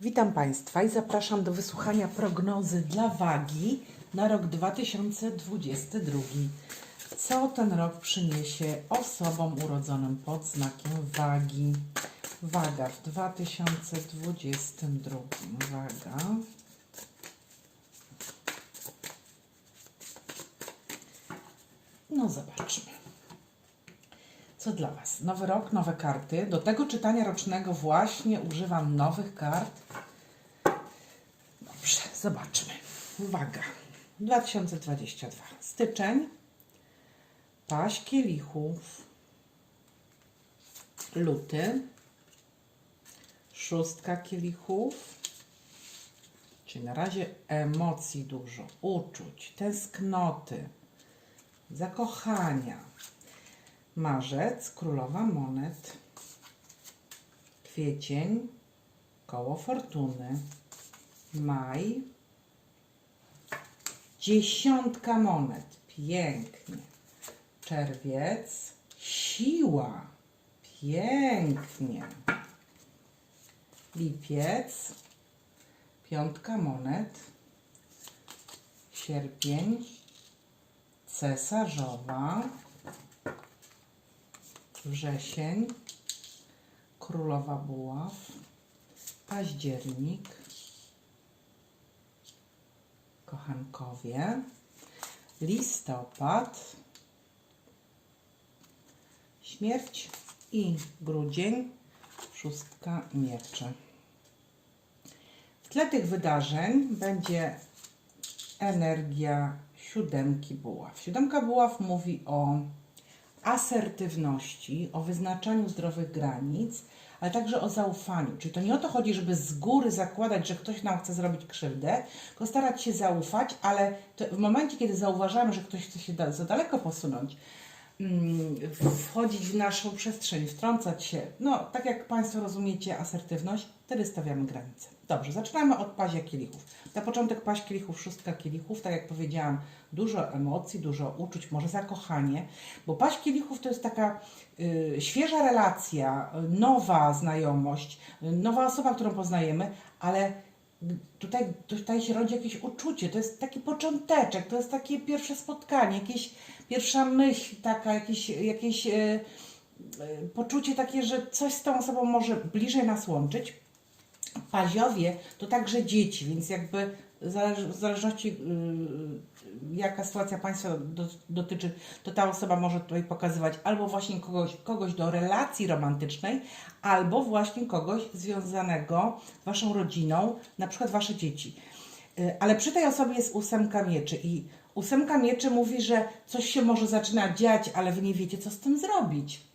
Witam Państwa i zapraszam do wysłuchania prognozy dla wagi na rok 2022. Co ten rok przyniesie osobom urodzonym pod znakiem wagi? Waga w 2022. Waga. No zobaczmy. Co dla Was? Nowy rok, nowe karty. Do tego czytania rocznego właśnie używam nowych kart. Dobrze, zobaczmy. Uwaga. 2022. Styczeń. Paść kielichów. Luty. Szóstka kielichów. Czyli na razie emocji dużo, uczuć, tęsknoty, zakochania. Marzec, królowa monet. Kwiecień, koło fortuny. Maj, dziesiątka monet. Pięknie. Czerwiec, siła. Pięknie. Lipiec, piątka monet. Sierpień, cesarzowa wrzesień, królowa buław, październik, kochankowie, listopad, śmierć i grudzień, szóstka mieczy. W tle tych wydarzeń będzie energia siódemki buław. Siódemka buław mówi o asertywności, o wyznaczaniu zdrowych granic, ale także o zaufaniu. Czyli to nie o to chodzi, żeby z góry zakładać, że ktoś nam chce zrobić krzywdę, tylko starać się zaufać, ale w momencie, kiedy zauważamy, że ktoś chce się da- za daleko posunąć, mm, wchodzić w naszą przestrzeń, wtrącać się, no tak jak Państwo rozumiecie asertywność, wtedy stawiamy granice. Dobrze, zaczynamy od pazia kielichów. Na początek paź kielichów, szóstka kielichów, tak jak powiedziałam, dużo emocji, dużo uczuć, może zakochanie, bo paź kielichów to jest taka y, świeża relacja, nowa znajomość, nowa osoba, którą poznajemy, ale tutaj, tutaj się rodzi jakieś uczucie, to jest taki począteczek, to jest takie pierwsze spotkanie, jakieś pierwsza myśl taka, jakieś, jakieś y, y, poczucie takie, że coś z tą osobą może bliżej nas łączyć. Paziowie to także dzieci, więc jakby w zależności yy, jaka sytuacja Państwa do, dotyczy, to ta osoba może tutaj pokazywać albo właśnie kogoś, kogoś do relacji romantycznej, albo właśnie kogoś związanego z Waszą rodziną, na przykład Wasze dzieci. Yy, ale przy tej osobie jest ósemka mieczy i ósemka mieczy mówi, że coś się może zaczyna dziać, ale Wy nie wiecie, co z tym zrobić.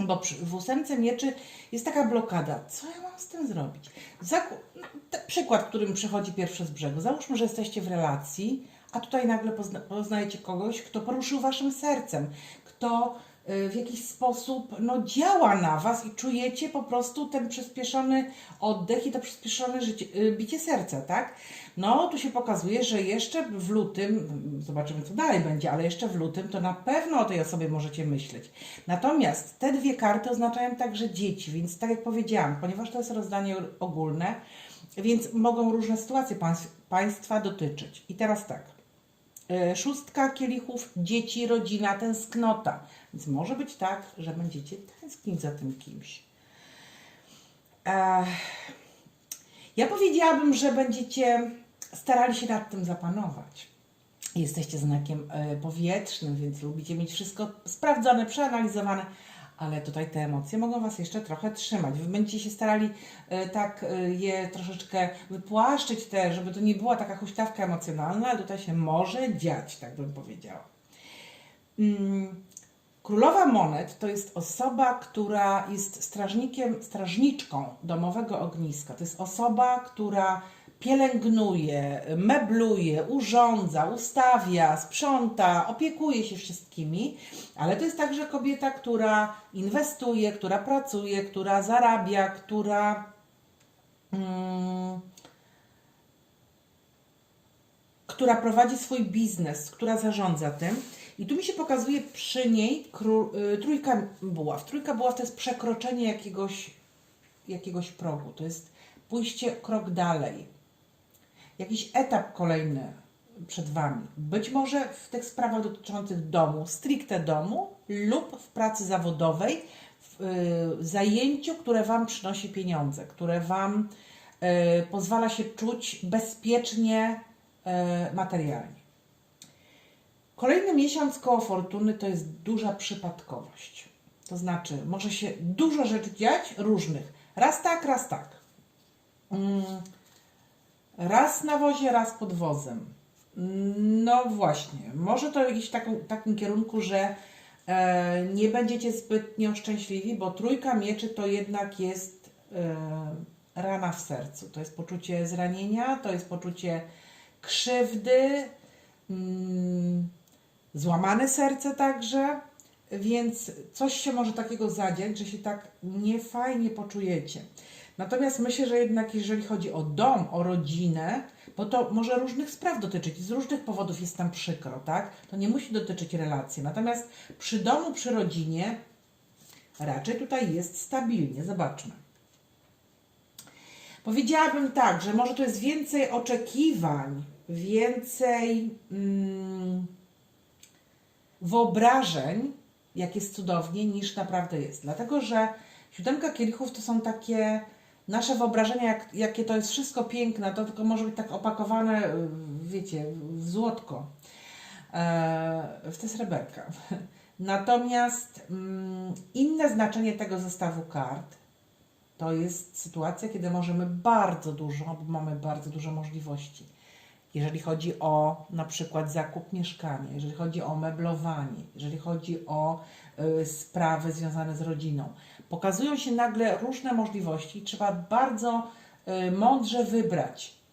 Bo przy, w ósemce mieczy jest taka blokada. Co ja mam z tym zrobić? Zaku- no, przykład, który mi przychodzi pierwszy z brzegu. Załóżmy, że jesteście w relacji, a tutaj nagle pozna- poznajecie kogoś, kto poruszył waszym sercem, kto w jakiś sposób no, działa na was i czujecie po prostu ten przyspieszony oddech i to przyspieszone życie, y, bicie serca, tak? No, tu się pokazuje, że jeszcze w lutym, zobaczymy co dalej będzie, ale jeszcze w lutym to na pewno o tej osobie możecie myśleć. Natomiast te dwie karty oznaczają także dzieci, więc tak jak powiedziałam, ponieważ to jest rozdanie ogólne, więc mogą różne sytuacje państw, Państwa dotyczyć. I teraz tak. E, Szóstka kielichów, dzieci, rodzina, tęsknota. Więc może być tak, że będziecie tęsknić za tym kimś. Ech, ja powiedziałabym, że będziecie starali się nad tym zapanować. Jesteście znakiem e, powietrznym, więc lubicie mieć wszystko sprawdzone, przeanalizowane, ale tutaj te emocje mogą Was jeszcze trochę trzymać. Wy będziecie się starali e, tak e, je troszeczkę wypłaszczyć te, żeby to nie była taka huśtawka emocjonalna, ale tutaj się może dziać, tak bym powiedziała. Królowa Monet to jest osoba, która jest strażnikiem, strażniczką domowego ogniska. To jest osoba, która pielęgnuje, mebluje, urządza, ustawia, sprząta, opiekuje się wszystkimi, ale to jest także kobieta, która inwestuje, która pracuje, która zarabia, która. Mm, która prowadzi swój biznes, która zarządza tym. I tu mi się pokazuje przy niej kró, y, trójka buław. Trójka buław to jest przekroczenie jakiegoś, jakiegoś progu. To jest pójście krok dalej, jakiś etap kolejny przed Wami. Być może w tych sprawach dotyczących domu, stricte domu lub w pracy zawodowej, w y, zajęciu, które Wam przynosi pieniądze, które Wam y, pozwala się czuć bezpiecznie y, materialnie. Kolejny miesiąc koło fortuny to jest duża przypadkowość. To znaczy, może się dużo rzeczy dziać różnych. Raz tak, raz tak. Mm, Raz na wozie, raz pod wozem. No właśnie, może to iść w takim kierunku, że e, nie będziecie zbytnio szczęśliwi, bo trójka mieczy to jednak jest e, rana w sercu. To jest poczucie zranienia, to jest poczucie krzywdy, mm, złamane serce także, więc coś się może takiego zadziać, że się tak niefajnie poczujecie. Natomiast myślę, że jednak jeżeli chodzi o dom, o rodzinę, bo to może różnych spraw dotyczyć, z różnych powodów jest tam przykro, tak? To nie musi dotyczyć relacji. Natomiast przy domu, przy rodzinie raczej tutaj jest stabilnie. Zobaczmy. Powiedziałabym tak, że może to jest więcej oczekiwań, więcej mm, wyobrażeń, jak jest cudownie, niż naprawdę jest. Dlatego, że siódemka kielichów to są takie nasze wyobrażenia, jak, jakie to jest wszystko piękne, to tylko może być tak opakowane, y, wiecie, w złotko, e, w te sreberka. Natomiast mm, inne znaczenie tego zestawu kart to jest sytuacja, kiedy możemy bardzo dużo, bo mamy bardzo dużo możliwości. Jeżeli chodzi o na przykład zakup mieszkania, jeżeli chodzi o meblowanie, jeżeli chodzi o y, sprawy związane z rodziną, pokazują się nagle różne możliwości. Trzeba bardzo y, mądrze wybrać.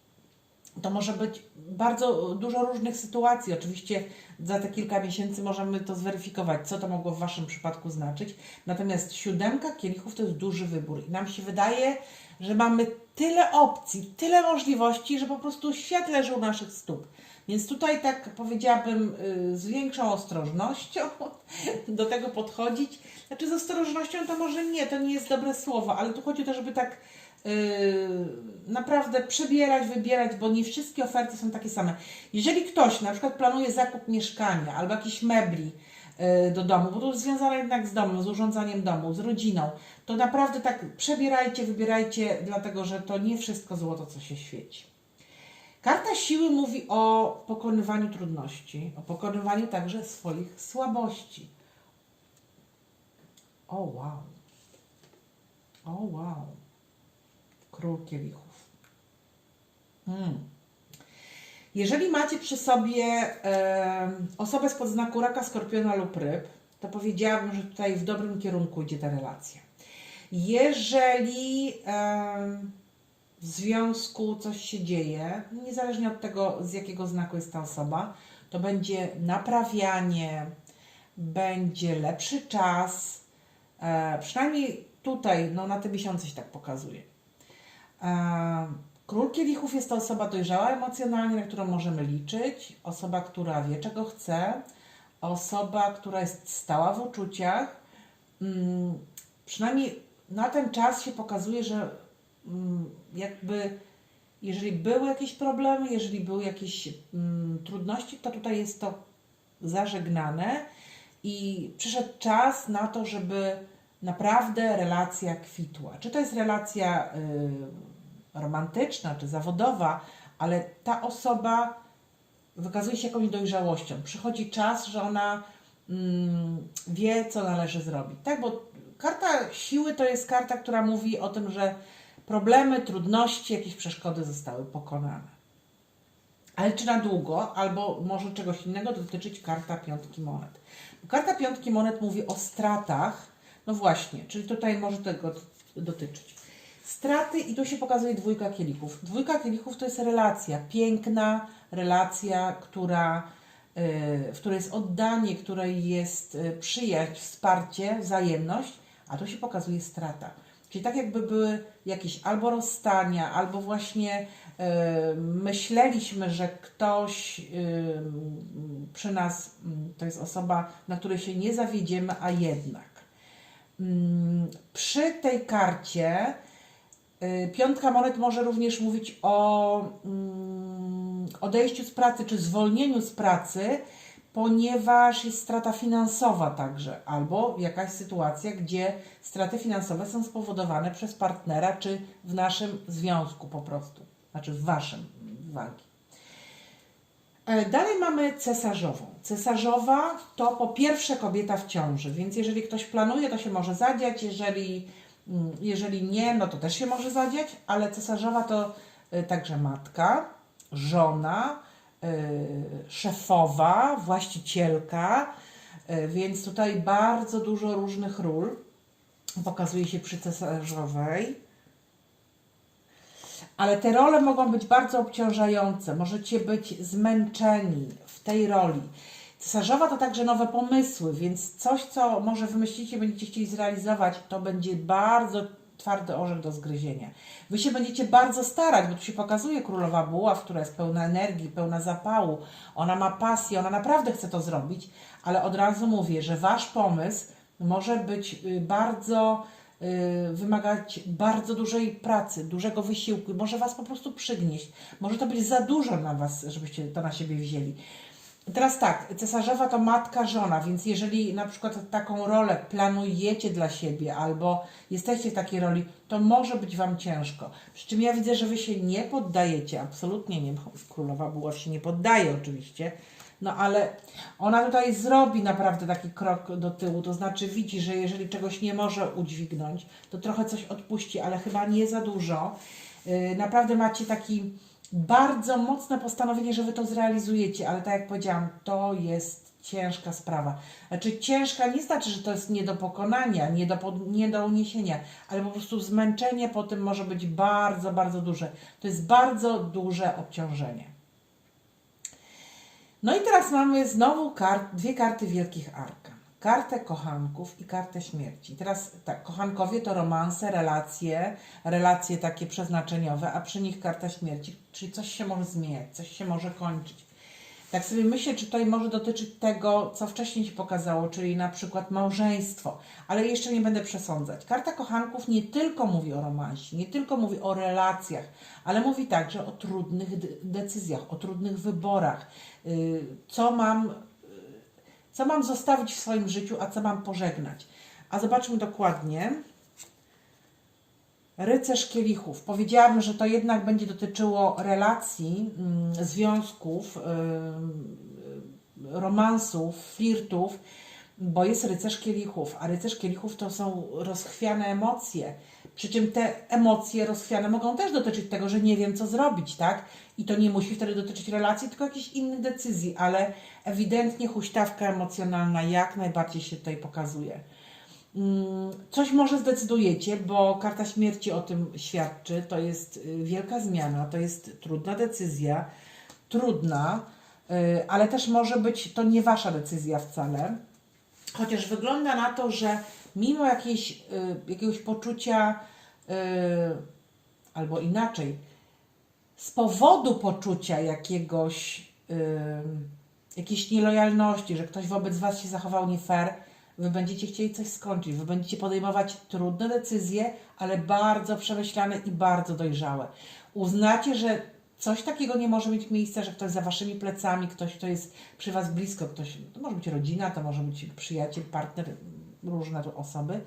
To może być bardzo dużo różnych sytuacji. Oczywiście za te kilka miesięcy możemy to zweryfikować, co to mogło w Waszym przypadku znaczyć. Natomiast siódemka kielichów to jest duży wybór i nam się wydaje, że mamy tyle opcji, tyle możliwości, że po prostu świat leży u naszych stóp. Więc tutaj tak powiedziałabym y, z większą ostrożnością do tego podchodzić. Znaczy z ostrożnością to może nie, to nie jest dobre słowo, ale tu chodzi o to, żeby tak naprawdę przebierać, wybierać, bo nie wszystkie oferty są takie same. Jeżeli ktoś na przykład planuje zakup mieszkania albo jakichś mebli yy, do domu, bo to jest związane jednak z domem, z urządzaniem domu, z rodziną, to naprawdę tak przebierajcie, wybierajcie, dlatego że to nie wszystko złoto, co się świeci. Karta siły mówi o pokonywaniu trudności, o pokonywaniu także swoich słabości. O wow. O wow. Król kielichów. Hmm. Jeżeli macie przy sobie e, osobę spod znaku raka, skorpiona lub ryb, to powiedziałabym, że tutaj w dobrym kierunku idzie ta relacja. Jeżeli e, w związku coś się dzieje, niezależnie od tego, z jakiego znaku jest ta osoba, to będzie naprawianie, będzie lepszy czas, e, przynajmniej tutaj, no na te miesiące się tak pokazuje. E, Król kielichów jest to osoba dojrzała emocjonalnie, na którą możemy liczyć, osoba, która wie, czego chce, osoba, która jest stała w uczuciach. Mm, przynajmniej na ten czas się pokazuje, że mm, jakby jeżeli były jakieś problemy, jeżeli były jakieś mm, trudności, to tutaj jest to zażegnane i przyszedł czas na to, żeby naprawdę relacja kwitła. Czy to jest relacja y, romantyczna, czy zawodowa, ale ta osoba wykazuje się jakąś dojrzałością. Przychodzi czas, że ona mm, wie, co należy zrobić. Tak, bo karta siły to jest karta, która mówi o tym, że problemy, trudności, jakieś przeszkody zostały pokonane. Ale czy na długo, albo może czegoś innego dotyczyć karta piątki monet? Karta piątki monet mówi o stratach. No właśnie, czyli tutaj może tego dotyczyć. Straty i tu się pokazuje dwójka kielichów. Dwójka kielichów to jest relacja, piękna relacja, która, y, w której jest oddanie, której jest y, przyjaźń, wsparcie, wzajemność, a tu się pokazuje strata. Czyli tak jakby były jakieś albo rozstania, albo właśnie y, myśleliśmy, że ktoś przy nas, to jest osoba, na której się nie zawiedziemy, a jednak. Mm, Przy tej karcie Piątka monet może również mówić o mm, odejściu z pracy czy zwolnieniu z pracy, ponieważ jest strata finansowa także, albo jakaś sytuacja, gdzie straty finansowe są spowodowane przez partnera czy w naszym związku po prostu, znaczy w waszym walki. E, Dalej mamy cesarzową. Cesarzowa to po pierwsze kobieta w ciąży, więc jeżeli ktoś planuje, to się może zadziać, jeżeli, jeżeli nie, no to też się może zadziać, ale cesarzowa to y, także matka, żona, y, szefowa, właścicielka, y, więc tutaj bardzo dużo różnych ról pokazuje się przy cesarzowej. Ale te role mogą być bardzo obciążające. Możecie być zmęczeni w tej roli. Cesarzowa to także nowe pomysły, więc coś, co może wymyślicie, będziecie chcieli zrealizować, to będzie bardzo twardy orzech do zgryzienia. Wy się będziecie bardzo starać, bo tu się pokazuje królowa buław, która jest pełna energii, pełna zapału. Ona ma pasję, ona naprawdę chce to zrobić, ale od razu mówię, że wasz pomysł może być y, bardzo y, wymagać bardzo dużej pracy, dużego wysiłku, może Was po prostu przygnieść. Może to być za dużo na Was, żebyście to na siebie wzięli. Teraz tak, cesarzowa to matka, żona, więc jeżeli na przykład taką rolę planujecie dla siebie albo jesteście w takiej roli, to może być Wam ciężko. Przy czym ja widzę, że Wy się nie poddajecie, absolutnie nie. Królowa Buław się nie poddaje oczywiście, no ale ona tutaj zrobi naprawdę taki krok do tyłu, to znaczy widzi, że jeżeli czegoś nie może udźwignąć, to trochę coś odpuści, ale chyba nie za dużo. Yy, Naprawdę macie taki bardzo mocne postanowienie, że Wy to zrealizujecie, ale tak jak powiedziałam, to jest ciężka sprawa. Znaczy ciężka nie znaczy, że to jest nie do pokonania, nie do, nie do uniesienia, ale po prostu zmęczenie po tym może być bardzo, bardzo duże. To jest bardzo duże obciążenie. No i teraz mamy znowu kart, dwie karty wielkich arkan. Kartę kochanków i kartę śmierci. Teraz tak, kochankowie to romanse, relacje, relacje takie przeznaczeniowe, a przy nich karta śmierci, czyli coś się może zmieniać, coś się może kończyć. Tak sobie myślę, czy tutaj może dotyczyć tego, co wcześniej się pokazało, czyli na przykład małżeństwo, ale jeszcze nie będę przesądzać. Karta kochanków nie tylko mówi o romansie, nie tylko mówi o relacjach, ale mówi także o trudnych de- decyzjach, o trudnych wyborach. Yy, Co mam, co mam zostawić w swoim życiu, a co mam pożegnać. A zobaczmy dokładnie. Rycerz kielichów. Powiedziałam, że to jednak będzie dotyczyło relacji, mm, związków, romansów, flirtów, bo jest rycerz kielichów, a rycerz kielichów to są rozchwiane emocje. Przy czym te emocje rozchwiane mogą też dotyczyć tego, że nie wiem, co zrobić, tak? I to nie musi wtedy dotyczyć relacji, tylko jakichś innych decyzji, ale ewidentnie huśtawka emocjonalna jak najbardziej się tutaj pokazuje. Mm, Coś może zdecydujecie, bo karta śmierci o tym świadczy. To jest y, wielka zmiana, to jest trudna decyzja, trudna, y, ale też może być to nie wasza decyzja wcale. Chociaż wygląda na to, że mimo jakiejś, y, jakiegoś poczucia, y, albo inaczej, z powodu poczucia jakiegoś, y, jakiejś nielojalności, że ktoś wobec Was się zachował nie fair, Wy będziecie chcieli coś skończyć, Wy będziecie podejmować trudne decyzje, ale bardzo przemyślane i bardzo dojrzałe. Uznacie, że coś takiego nie może mieć miejsca, że ktoś za Waszymi plecami, ktoś, kto jest przy Was blisko, ktoś, to może być rodzina, to może być przyjaciel, partner, różne osoby,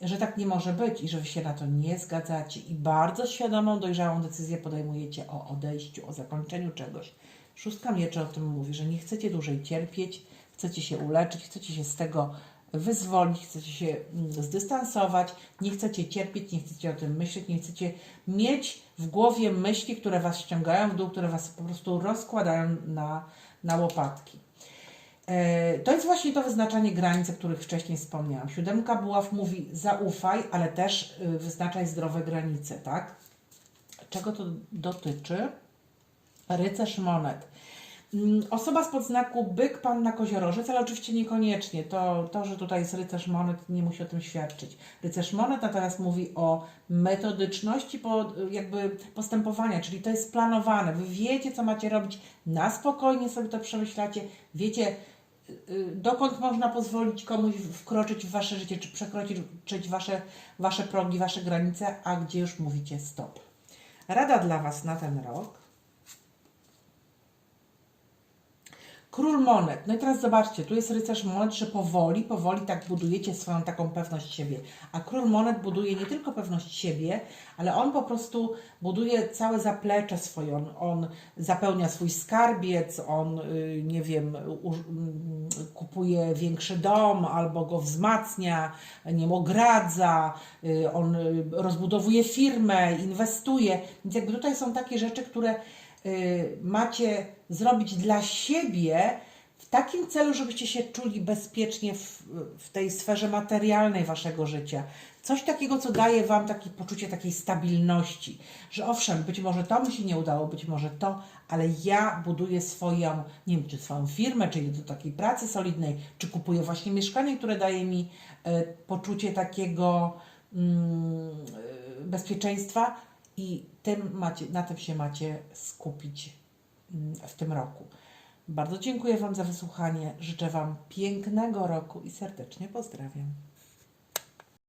że tak nie może być i że Wy się na to nie zgadzacie i bardzo świadomą, dojrzałą decyzję podejmujecie o odejściu, o zakończeniu czegoś. Szóstka mieczy o tym mówi, że nie chcecie dłużej cierpieć, chcecie się uleczyć, chcecie się z tego wyzwolić, chcecie się mm, zdystansować, nie chcecie cierpieć, nie chcecie o tym myśleć, nie chcecie mieć w głowie myśli, które Was ściągają w dół, które Was po prostu rozkładają na, na łopatki. E, To jest właśnie to wyznaczanie granic, o których wcześniej wspomniałam. Siódemka buław mówi zaufaj, ale też y, wyznaczaj zdrowe granice, tak? Czego to dotyczy? Rycerz monet. Mm, Osoba spod znaku byk, panna koziorożec, ale oczywiście niekoniecznie. To, to, że tutaj jest rycerz monet, nie musi o tym świadczyć. Rycerz monet natomiast mówi o metodyczności po, jakby postępowania, czyli to jest planowane. Wy wiecie, co macie robić, na spokojnie sobie to przemyślacie, wiecie, y, dokąd można pozwolić komuś wkroczyć w wasze życie, czy przekroczyć wasze, wasze progi, wasze granice, a gdzie już mówicie stop. Rada dla was na ten rok. Król monet. No i teraz zobaczcie, tu jest rycerz monet, że powoli, powoli tak budujecie swoją taką pewność siebie. A król monet buduje nie tylko pewność siebie, ale on po prostu buduje całe zaplecze swoje. On, on zapełnia swój skarbiec, on, y, nie wiem, kupuje większy dom albo go wzmacnia, nie ogradza, y, on y, rozbudowuje firmę, inwestuje. Więc jakby tutaj są takie rzeczy, które macie zrobić dla siebie w takim celu, żebyście się czuli bezpiecznie w, w tej sferze materialnej waszego życia. Coś takiego, co daje wam takie poczucie takiej stabilności, że owszem, być może to mi się nie udało, być może to, ale ja buduję swoją, nie wiem, czy swoją firmę, czy do takiej pracy solidnej, czy kupuję właśnie mieszkanie, które daje mi e, poczucie takiego e, bezpieczeństwa i macie, na tym się macie skupić mm, w tym roku. Bardzo dziękuję Wam za wysłuchanie. Życzę Wam pięknego roku i serdecznie pozdrawiam.